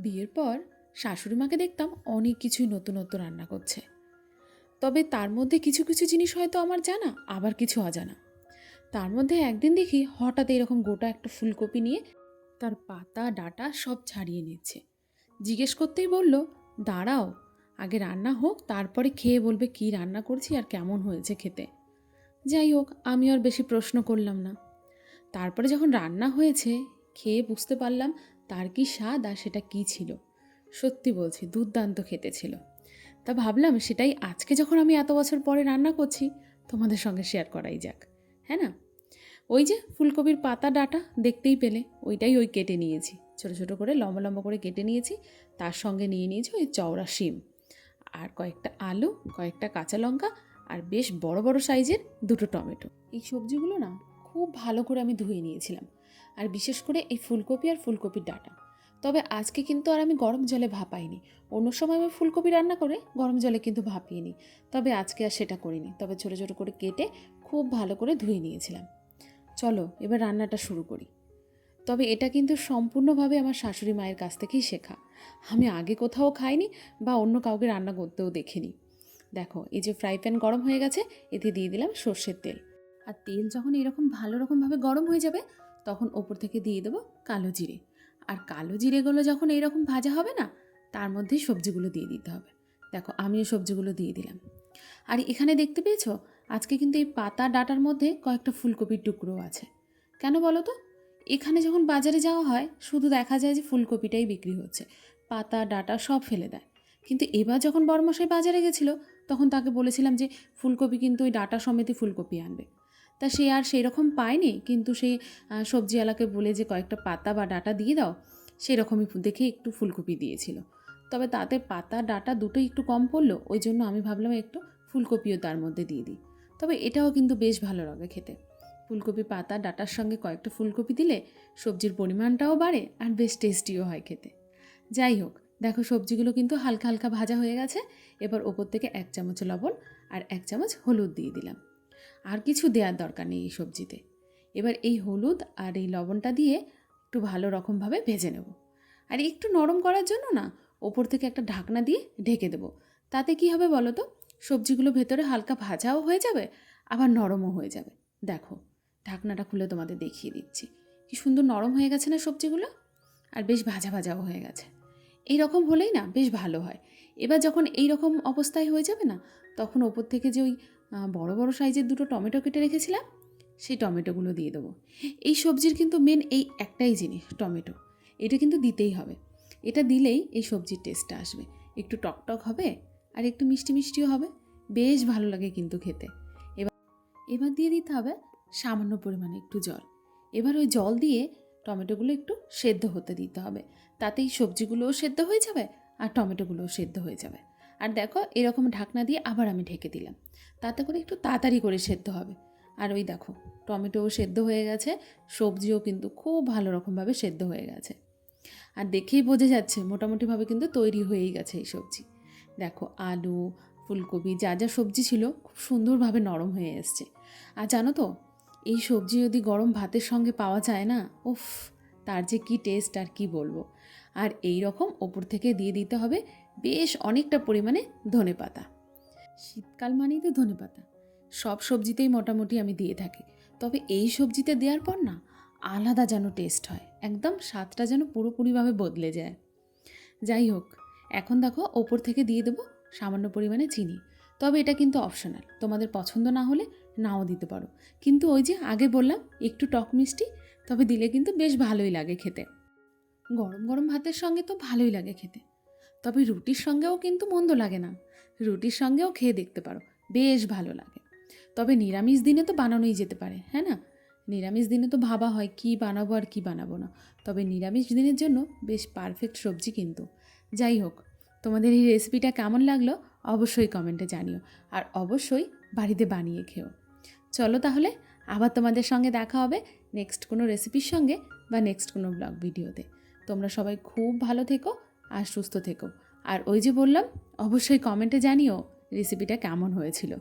বিয়ের পর শাশুড়ি মাকে দেখতাম অনেক কিছুই নতুন নতুন রান্না করছে। তবে তার মধ্যে কিছু কিছু জিনিস হয়তো আমার জানা, আবার কিছু অজানা। তার মধ্যে একদিন দেখি হঠাৎ এরকম গোটা একটা ফুলকপি নিয়ে তার পাতা, ডাটা সব ছাড়িয়ে নিচ্ছে। জিজ্ঞেস করতেই বলল, দাঁড়াও, আগে রান্না হোক, তারপরে খেয়ে বলবে কি রান্না করছি আর কেমন হয়েছে খেতে। যাই হোক, আমি আর বেশি প্রশ্ন করলাম না। তারপরে যখন রান্না হয়েছে, খেয়ে বুঝতে পারলাম তার কি স্বাদ আর সেটা কি ছিল? সত্যি বলছি, দুর্দান্ত খেতে ছিল। তা ভাবলাম সেটাই আজকে যখন আমি এত বছর পরে রান্না করছি, তোমাদের সঙ্গে শেয়ার করাই যাক হ্যাঁ না? ওই যে ফুলকপির পাতা ডাটা দেখতেই পেলে, ওইটাই ওই কেটে নিয়েছি। ছোটো ছোটো করে, লম্বা লম্বা করে কেটে নিয়েছি, তার সঙ্গে নিয়ে নিয়েছি ওই চওড়া শিম। আর কয়েকটা আলু, কয়েকটা কাঁচা লঙ্কা আর বেশ বড় বড় সাইজের দুটো টমেটো। এই সবজিগুলো না খুব ভালো করে আমি ধুয়ে নিয়েছিলাম। আর বিশেষ করে এই ফুলকপি আর ফুলকপির ডাটা। তবে আজকে কিন্তু আর আমি গরম জলে ভাপাইনি অন্য সময় আমি ফুলকপি রান্না করে গরম জলে কিন্তু ভাপিয়ে নিই তবে আজকে আর সেটা করিনি। তবে ছোটো ছোটো করে কেটে খুব ভালো করে ধুয়ে নিয়েছিলাম। চলো, এবার রান্নাটা শুরু করি। তবে এটা কিন্তু সম্পূর্ণভাবে আমার শাশুড়ি মায়ের কাছ থেকেই শেখা। আমি আগে কোথাও খাইনি বা অন্য কাউকে রান্না করতেও দেখিনি। দেখো, এই যে ফ্রাই প্যান গরম হয়ে গেছে, এতে দিয়ে দিলাম সর্ষের তেল। আর তেল যখন এরকম ভালো রকমভাবে গরম হয়ে যাবে তখন ওপর থেকে দিয়ে দেবো কালো জিরে। আর কালো জিরেগুলো যখন এইরকম ভাজা হবে না, তার মধ্যেই সবজিগুলো দিয়ে দিতে হবে। দেখো, আমিও সবজিগুলো দিয়ে দিলাম। আর এখানে দেখতে পেয়েছ, আজকে কিন্তু এই পাতা ডাটার মধ্যে কয়েকটা ফুলকপির টুকরো আছে। কেন বলো তো? এখানে যখন বাজারে যাওয়া হয়, শুধু দেখা যায় যে ফুলকপিটাই বিক্রি হচ্ছে। পাতা, ডাটা সব ফেলে দেয়। কিন্তু এবার যখন বড়মশাই বাজারে গেছিল, তখন তাকে বলেছিলাম যে, ফুলকপি কিন্তু ওই ডাটা সমেতই ফুলকপি আনবে। তা সে আর সেই রকম পায়নি। কিন্তু আহ, সবজিওয়ালাকে বলে যে কয়েকটা পাতা বা ডাটা দিয়ে দাও। সেই রকমই দেখে একটু ফুলকপি দিয়েছিল। তবে তাতে পাতা ডাটা দুটোই একটু কম পড়ল ওই জন্য আমি ভাবলাম একটু ফুলকপিও তার মধ্যে দিয়ে দিই। তবে এটাও কিন্তু বেশ ভালো লাগে খেতে। ফুলকপি পাতা ডাটার সঙ্গে কয়েকটা ফুলকপি দিলে সবজির পরিমাণটাও বাড়ে আর বেশ টেস্টিও হয় খেতে। যাই হোক দেখো সবজিগুলো কিন্তু হালকা হালকা ভাজা হয়ে গেছে। এবার ওপর থেকে এক চামচ লবণ আর এক চামচ হলুদ দিয়ে দিলাম। আর কিছু দেওয়ার দরকার নেই এই সবজিতে। এবার এই হলুদ আর এই লবণটা দিয়ে একটু ভালো রকমভাবে ভেজে নেব। আর একটু নরম করার জন্য না ওপর থেকে একটা ঢাকনা দিয়ে ঢেকে দেবো। তাতে কি হবে বলো তো? সবজিগুলো ভেতরে হালকা ভাজাও হয়ে যাবে, আবার নরমও হয়ে যাবে। দেখো, ঢাকনাটা খুলে তোমাদের দেখিয়ে দিচ্ছি। কি সুন্দর নরম হয়ে গেছে না সবজিগুলো? আর বেশ ভাজা ভাজাও হয়ে গেছে। এই রকম হলেই না বেশ ভালো হয়। এবার যখন এই রকম অবস্থায় হয়ে যাবে না, তখন ওপর থেকে যে ওই বড় বড় সাইজের দুটো টমেটো কেটে রেখেছিলাম, সেই টমেটোগুলো দিয়ে দেবো। এই সবজির কিন্তু মেন এই একটাই জিনিস, টমেটো। এটা কিন্তু দিতেই হবে। এটা দিলেই এই সবজির টেস্টটা আসবে। একটু টকটক হবে আর একটু মিষ্টি মিষ্টিও হবে। বেশ ভালো লাগে কিন্তু খেতে। এবার এবার দিয়ে দিতে হবে সামান্য পরিমাণে একটু জল। এবার ওই জল দিয়ে টমেটোগুলো একটু সেদ্ধ হতে দিতে হবে। তাতেই সবজিগুলোও সেদ্ধ হয়ে যাবে আর টমেটোগুলোও সেদ্ধ হয়ে যাবে। আর দেখো, এরকম ঢাকনা দিয়ে আবার আমি ঢেকে দিলাম। তাতে করে একটু তাড়াতাড়ি করে সেদ্ধ হবে। আর ওই দেখো, টমেটোও সেদ্ধ হয়ে গেছে, সবজিও কিন্তু খুব ভালো রকমভাবে সেদ্ধ হয়ে গেছে। আর দেখেই বোঝা যাচ্ছে, মোটামুটিভাবে কিন্তু তৈরি হয়েই গেছে এই সবজি। দেখো, আলু, ফুলকপি, যা যা সবজি ছিল, খুব সুন্দরভাবে নরম হয়ে এসছে। আর জানো তো, এই সবজি যদি গরম ভাতের সঙ্গে পাওয়া যায় না, উফ, তার যে কি টেস্ট আর কি বলব। আর এই রকম ওপর থেকে দিয়ে দিতে হবে বেশ অনেকটা পরিমাণে ধনে পাতা। শীতকাল মানেই তো ধনে পাতা। সব সবজিতেই মোটামুটি আমি দিয়ে থাকি। তবে এই সবজিতে দেওয়ার পর না, আলাদা যেন টেস্ট হয়। একদম স্বাদটা যেন পুরোপুরিভাবে বদলে যায়। যাই হোক, এখন দেখো ওপর থেকে দিয়ে দেবো সামান্য পরিমাণে চিনি। তবে এটা কিন্তু অপশনাল তোমাদের পছন্দ না হলে নাও দিতে পারো। কিন্তু ওই যে আগে বললাম, একটু টক মিষ্টি, তবে দিলে কিন্তু বেশ ভালোই লাগে খেতে। গরম গরম ভাতের সঙ্গে তো ভালোই লাগে খেতে। তবে রুটির সঙ্গেও কিন্তু মন্দ লাগে না। রুটির সঙ্গেও খেয়ে দেখতে পারো, বেশ ভালো লাগে। তবে নিরামিষ দিনে তো বানানোই যেতে পারে হ্যাঁ না? নিরামিষ দিনে তো ভাবা হয় কি বানাবো আর কি বানাবো না। তবে নিরামিষ দিনের জন্য বেশ পারফেক্ট সবজি কিন্তু। যাই হোক, তোমাদের এই রেসিপিটা কেমন লাগল অবশ্যই কমেন্টে জানিও। আর অবশ্যই বাড়িতে বানিয়ে খেও। চলো তাহলে, আবার তোমাদের সঙ্গে দেখা হবে নেক্সট কোনো রেসিপির সঙ্গে বা নেক্সট কোনো ব্লগ ভিডিওতে তোমরা সবাই খুব ভালো থেকো আর সুস্থ থেকো। আর ওই যে বললাম অবশ্যই কমেন্টে জানিও রেসিপিটা কেমন হয়েছিল।